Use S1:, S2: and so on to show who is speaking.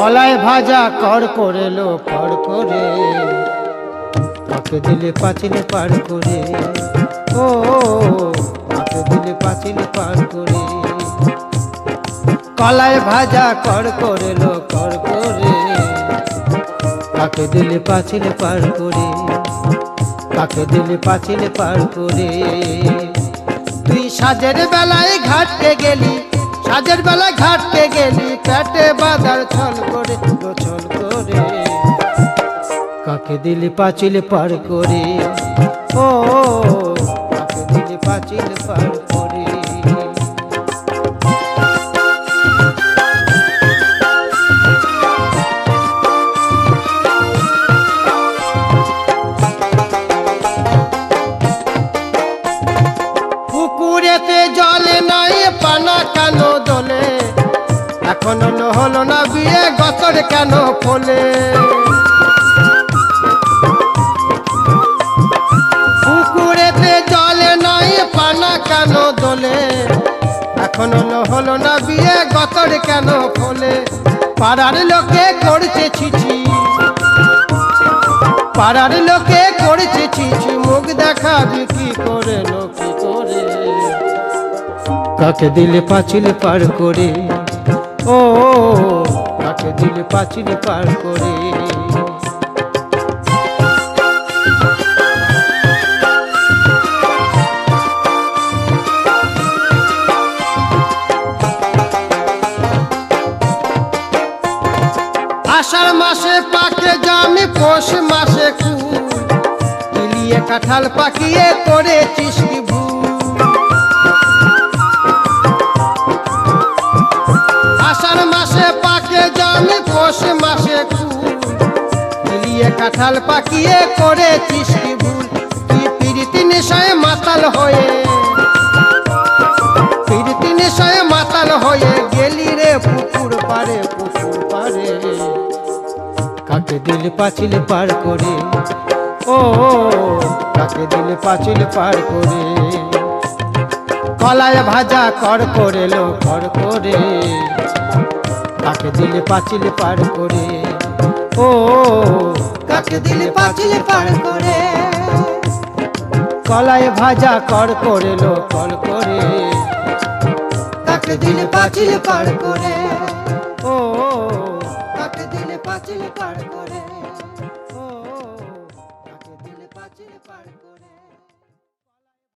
S1: ভাজা কর করে লো কর। কাকে দিলে পাচিলে পার করে। ও কাকে দিলে পাচিলে পার করে। কলাই ভাজা কর করে লো কর করে। কাকে দিলে পাচিলে পার করে। কাকে দিলে পাচিলে পার করে। তুই সাজের বেলায় ঘাটতে গেলি সাজের বেলায় ঘাটতে গেলি, কাটে বাজার ছল করে ছল করে। কাকে দিলি পাঁচিল পার করে? ও, কাকে দিলি পাঁচিল পার করে? এখন হলো না বিয়ে গতর কেন ফলে? পুকুরেতে জলে নাই, পানা কেন দোলে? এখন হলো না বিয়ে গতর কেন ফলে? পাড়ার লোকে করছে ছিছি। পাড়ার লোকে করেছে ছিছি, মুখ দেখাবি কি করে লোকে করে। কাকে দিলে পাঁচিল পার করে? ও দিলে পার করে। আষাঢ় মাসে পাকে জামি, পৌষ মাসে কুল। কাঁঠাল পাকিয়ে করেছিস কি ভুল। কুল কিলিয়ে কাঁঠাল পাকিয়ে করেছিস কি ভুল? কি পিরিতি নেশায় মাতাল হয়ে? পিরিতি নেশায় মাতাল হয়ে গেলি রে পুকুর পারে পুকুর পারে কাকে দিল পাঁচিল পার করে? ও, কাকে দিল পাঁচিল পার করে? কলায় ভাজা কর করে লো কর করে। কাকে দিল পাঁচিল পার করে? ও কাকে দিলে পাঁচিল পার করে। কলায় ভাজা কর করে লো কল করে। কাকে দিলে পাঁচিল পার করে। ও কাকে দিল পাঁচিল পার করে।